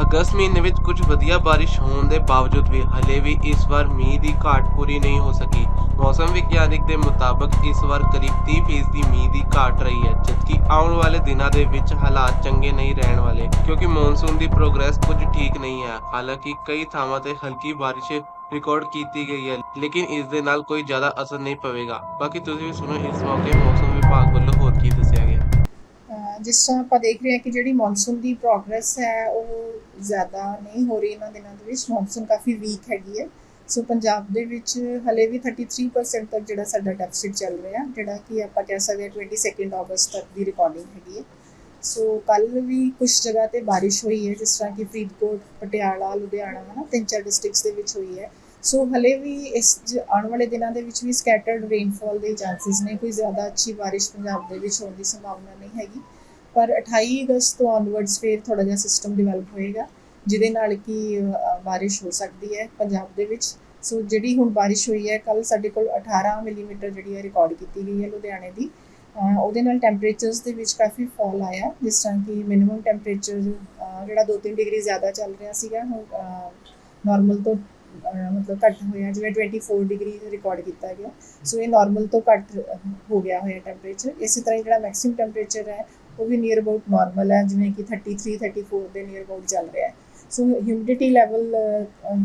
ਅਗਸਤ ਮਹੀਨੇ ਵਿੱਚ ਕੁਝ ਵਧੀਆ ਬਾਰਿਸ਼ ਹੋਣ ਦੇ ਬਾਵਜੂਦ ਵੀ ਹਲੇ ਵੀ ਇਸ ਵਾਰ ਮੀਂਹ ਦੀ ਘਾਟ ਪੂਰੀ ਨਹੀਂ ਹੋ ਸਕੀ। ਮੌਸਮ ਵਿਗਿਆਨਿਕ ਦੇ ਮੁਤਾਬਕ ਇਸ ਵਾਰ ਕਰੀਬ 30% ਦੀ ਮੀਂਹ ਦੀ ਘਾਟ ਰਹੀ ਹੈ, ਜਦਕਿ ਆਉਣ ਵਾਲੇ ਦਿਨਾਂ ਦੇ ਵਿੱਚ ਹਾਲਾਤ ਚੰਗੇ ਨਹੀਂ ਰਹਿਣ ਵਾਲੇ, ਕਿਉਂਕਿ ਮੌਨਸੂਨ ਦੀ ਪ੍ਰੋਗਰੈਸ ਕੁਝ ਠੀਕ ਨਹੀਂ ਹੈ। ਹਾਲਾਂਕਿ ਕਈ ਥਾਵਾਂ ਤੇ ਹਲਕੀ ਬਾਰਿਸ਼ ਰਿਕਾਰਡ ਕੀਤੀ ਗਈ ਹੈ, ਲੇਕਿਨ ਇਸ ਦੇ ਨਾਲ ਕੋਈ ਜ਼ਿਆਦਾ ਅਸਰ ਨਹੀਂ ਪਵੇਗਾ। ਬਾਕੀ ਤੁਸੀਂ ਵੀ ਸੁਣੋ ਇਸ ਮੌਕੇ ਮੌਸਮ ਵਿਭਾਗ ਵੱਲੋਂ ਜਿਸ ਤਰ੍ਹਾਂ ਆਪਾਂ ਦੇਖ ਰਹੇ ਹਾਂ ਕਿ ਜਿਹੜੀ ਮੌਨਸੂਨ ਦੀ ਪ੍ਰੋਗਰੈਸ ਹੈ, ਉਹ ਜ਼ਿਆਦਾ ਨਹੀਂ ਹੋ ਰਹੀ ਇਹਨਾਂ ਦਿਨਾਂ ਦੇ ਵਿੱਚ। ਮੌਨਸੂਨ ਕਾਫੀ ਵੀਕ ਹੈਗੀ ਹੈ। ਸੋ ਪੰਜਾਬ ਦੇ ਵਿੱਚ ਹਲੇ ਵੀ 33% ਤੱਕ ਜਿਹੜਾ ਸਾਡਾ ਡੈਫਿਸਿਟ ਚੱਲ ਰਿਹਾ, ਜਿਹੜਾ ਕਿ ਆਪਾਂ ਕਹਿ ਸਕਦੇ ਹਾਂ 22 ਅਗਸਤ ਤੱਕ ਦੀ ਰਿਕਾਰਡਿੰਗ ਹੈਗੀ ਹੈ। ਸੋ ਕੱਲ ਵੀ ਕੁਝ ਜਗ੍ਹਾ ਤੇ ਬਾਰਿਸ਼ ਹੋਈ ਹੈ, ਜਿਸ ਤਰ੍ਹਾਂ ਕਿ ਫਰੀਦਕੋਟ, ਪਟਿਆਲਾ, ਲੁਧਿਆਣਾ, ਹਨਾ, ਤਿੰਨ ਚਾਰ ਡਿਸਟ੍ਰਿਕਟਸ ਦੇ ਵਿੱਚ ਹੋਈ ਹੈ। ਸੋ ਹਲੇ ਵੀ ਇਸ ਜ- ਆਉਣ ਵਾਲੇ ਦਿਨਾਂ ਦੇ ਵਿੱਚ ਵੀ ਸਕੈਟਰਡ ਰੇਨਫਾਲ ਦੇ ਚਾਂਸਸ ਨੇ, ਕੋਈ ਜ਼ਿਆਦਾ ਅੱਛੀ ਬਾਰਿਸ਼ ਪੰਜਾਬ ਦੇ ਵਿੱਚ ਹੋਣ ਦੀ ਸੰਭਾਵਨਾ ਨਹੀਂ ਹੈਗੀ। ਪਰ 28 ਅਗਸਤ ਤੋਂ ਆਨਵਰਡਸ ਫਿਰ ਥੋੜਾ ਜਿਹਾ ਸਿਸਟਮ ਡਿਵੈਲਪ ਹੋਏਗਾ ਜਿਹਦੇ ਨਾਲ ਕਿ ਅ, ਬਾਰਿਸ਼ ਹੋ ਸਕਦੀ ਹੈ ਪੰਜਾਬ ਦੇ ਵਿੱਚ। ਸੋ ਜਿਹੜੀ ਹੁਣ ਬਾਰਿਸ਼ ਹੋਈ ਹੈ ਕੱਲ ਸਾਡੇ ਕੋਲ 18 ਮਿਲੀਮੀਟਰ ਜਿਹੜੀ ਹੈ ਰਿਕਾਰਡ ਕੀਤੀ ਗਈ ਹੈ ਲੁਧਿਆਣੇ ਦੀ। ਉਹਦੇ ਨਾਲ ਟੈਂਪਰੇਚਰਸ ਦੇ ਵਿੱਚ ਕਾਫੀ ਫਾਲ ਆਇਆ ਜਿਸ ਤਰ੍ਹਾਂ ਕਿ ਮਿਨੀਮਮ ਟੈਂਪਰੇਚਰ ਜਿਹੜਾ 2-3 ਡਿਗਰੀ ਜ਼ਿਆਦਾ ਚੱਲ ਰਿਹਾ ਸੀਗਾ ਹੁਣ ਨਾਰਮਲ ਤੋਂ ਮਤਲਬ ਘੱਟ ਹੋਇਆ ਜਿਵੇਂ 24 ਡਿਗਰੀ ਰਿਕਾਰਡ ਕੀਤਾ ਗਿਆ। ਸੋ ਇਹ ਨਾਰਮਲ ਤੋਂ ਘੱਟ ਹੋ ਗਿਆ ਹੋਇਆ ਟੈਂਪਰੇਚਰ ਇਸੇ ਤਰ੍ਹਾਂ ਹੀ ਜਿਹੜਾ ਮੈਕਸਿਮਮ ਟੈਂਪਰੇਚਰ ਹੈ ਉਹ ਵੀ ਨੀਅਰ ਅਬਾਊਟ ਨਾਰਮਲ ਹੈ, ਜਿਵੇਂ ਕਿ 33 34 ਦੇ ਨੀਅਰ ਅਬਾਊਟ ਚੱਲ ਰਿਹਾ ਹੈ। ਸੋ ਹਿਊਮਿਡਿਟੀ ਲੈਵਲ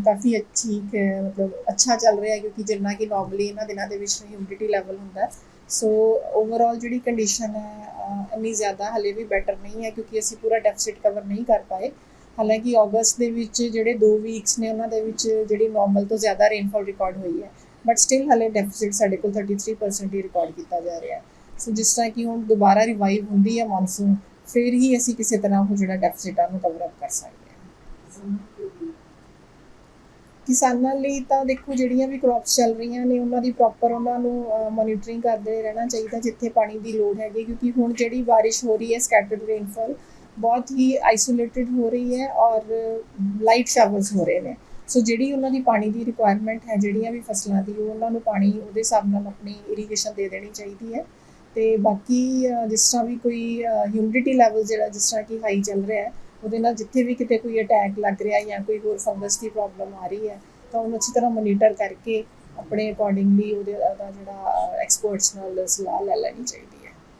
ਕਾਫੀ ਅੱਛੀ ਹੈ ਮਤਲਬ ਅੱਛਾ ਚੱਲ ਰਿਹਾ ਹੈ, ਕਿਉਂਕਿ ਜਿੰਨਾ ਕਿ ਨਾਰਮਲੀ ਇਹਨਾਂ ਦਿਨਾਂ ਦੇ ਵਿੱਚ ਹਿਊਮਿਡਿਟੀ ਲੈਵਲ ਹੁੰਦਾ ਸੋ ਓਵਰਆਲ ਜਿਹੜੀ ਕੰਡੀਸ਼ਨ ਹੈ ਇੰਨੀ ਜ਼ਿਆਦਾ ਹਲੇ ਵੀ ਬੈਟਰ ਨਹੀਂ ਹੈ, ਕਿਉਂਕਿ ਅਸੀਂ ਪੂਰਾ ਡੈਫਿਸਿਟ ਕਵਰ ਨਹੀਂ ਕਰ ਪਾਏ। ਹਾਲਾਂਕਿ ਅਗਸਤ ਦੇ ਵਿੱਚ ਜਿਹੜੇ 2 ਵੀਕਸ ਨੇ, ਉਹਨਾਂ ਦੇ ਵਿੱਚ ਜਿਹੜੀ ਨਾਰਮਲ ਤੋਂ ਜ਼ਿਆਦਾ ਰੇਨਫਾਲ ਰਿਕਾਰਡ ਹੋਈ ਹੈ। ਬਟ ਸਟਿਲ ਹਲੇ ਡੈਫਿਸਿਟ ਸਾਡੇ ਕੋਲ 33% ਹੀ ਰਿਕਾਰਡ ਕੀਤਾ ਜਾ ਰਿਹਾ ਹੈ। ਸੋ ਜਿਸ ਤਰ੍ਹਾਂ ਕਿ ਹੁਣ ਦੁਬਾਰਾ ਰਿਵਾਈਵ ਹੁੰਦੀ ਹੈ ਮੌਨਸੂਨ ਫਿਰ ਹੀ ਅਸੀਂ ਕਿਸੇ ਤਰ੍ਹਾਂ ਉਹ ਜਿਹੜਾ ਡੈਫਿਸਿਟ ਆ ਨੂੰ ਕਵਰ ਅਪ ਕਰ ਸਕਦੇ ਹਾਂ। ਕਿਸਾਨਾਂ ਲਈ ਤਾਂ ਦੇਖੋ ਜਿਹੜੀਆਂ ਵੀ ਕ੍ਰੌਪਸ ਚੱਲ ਰਹੀਆਂ ਨੇ, ਉਹਨਾਂ ਦੀ ਪ੍ਰੋਪਰ ਉਹਨਾਂ ਨੂੰ ਮੋਨੀਟਰਿੰਗ ਕਰਦੇ ਰਹਿਣਾ ਚਾਹੀਦਾ ਜਿੱਥੇ ਪਾਣੀ ਦੀ ਲੋੜ ਹੈਗੀ ਕਿਉਂਕਿ ਹੁਣ ਜਿਹੜੀ ਬਾਰਿਸ਼ ਹੋ ਰਹੀ ਹੈ ਸਕੈਟਰਡ ਰੇਨਫਾਲ ਬਹੁਤ ਹੀ ਆਈਸੋਲੇਟਿਡ ਹੋ ਰਹੀ ਹੈ ਔਰ ਲਾਈਟ ਸ਼ਾਵਰਸ ਹੋ ਰਹੇ ਨੇ। ਸੋ ਜਿਹੜੀ ਉਹਨਾਂ ਦੀ ਪਾਣੀ ਦੀ ਰਿਕੁਆਇਰਮੈਂਟ ਹੈ, ਜਿਹੜੀਆਂ ਵੀ ਫਸਲਾਂ ਦੀ, ਉਹ ਉਹਨਾਂ ਨੂੰ ਪਾਣੀ ਉਹਦੇ ਹਿਸਾਬ ਨਾਲ ਆਪਣੀ ਇਰੀਗੇਸ਼ਨ ਦੇ ਦੇਣੀ ਚਾਹੀਦੀ ਹੈ। ਤੇ ਬਾਕੀ ਜਿਸ ਤਰ੍ਹਾਂ ਵੀ ਕੋਈ ਹਿਊਮਿਡਿਟੀ ਲੈਵਲ ਜਿਹੜਾ ਜਿਸ ਤਰ੍ਹਾਂ ਕਿ ਹਾਈ ਚੱਲ ਰਿਹਾ ਹੈ, ਉਹਦੇ ਨਾਲ ਜਿੱਥੇ ਵੀ ਕਿਤੇ ਕੋਈ ਅਟੈਕ ਲੱਗ ਰਿਹਾ ਜਾਂ ਕੋਈ ਹੋਰ ਫੰਗਸ ਦੀ ਪ੍ਰੋਬਲਮ ਆ ਰਹੀ ਹੈ, ਤਾਂ ਉਹਨੂੰ ਅੱਛੀ ਤਰ੍ਹਾਂ ਮੋਨੀਟਰ ਕਰਕੇ ਆਪਣੇ ਅਕੋਰਡਿੰਗਲੀ ਉਹਦੇ, ਉਹਦਾ ਜਿਹੜਾ ਐਕਸਪਰਟਸ ਨਾਲ ਸਲਾਹ ਲੈ ਲੈਣੀ ਚਾਹੀਦੀ ਹੈ।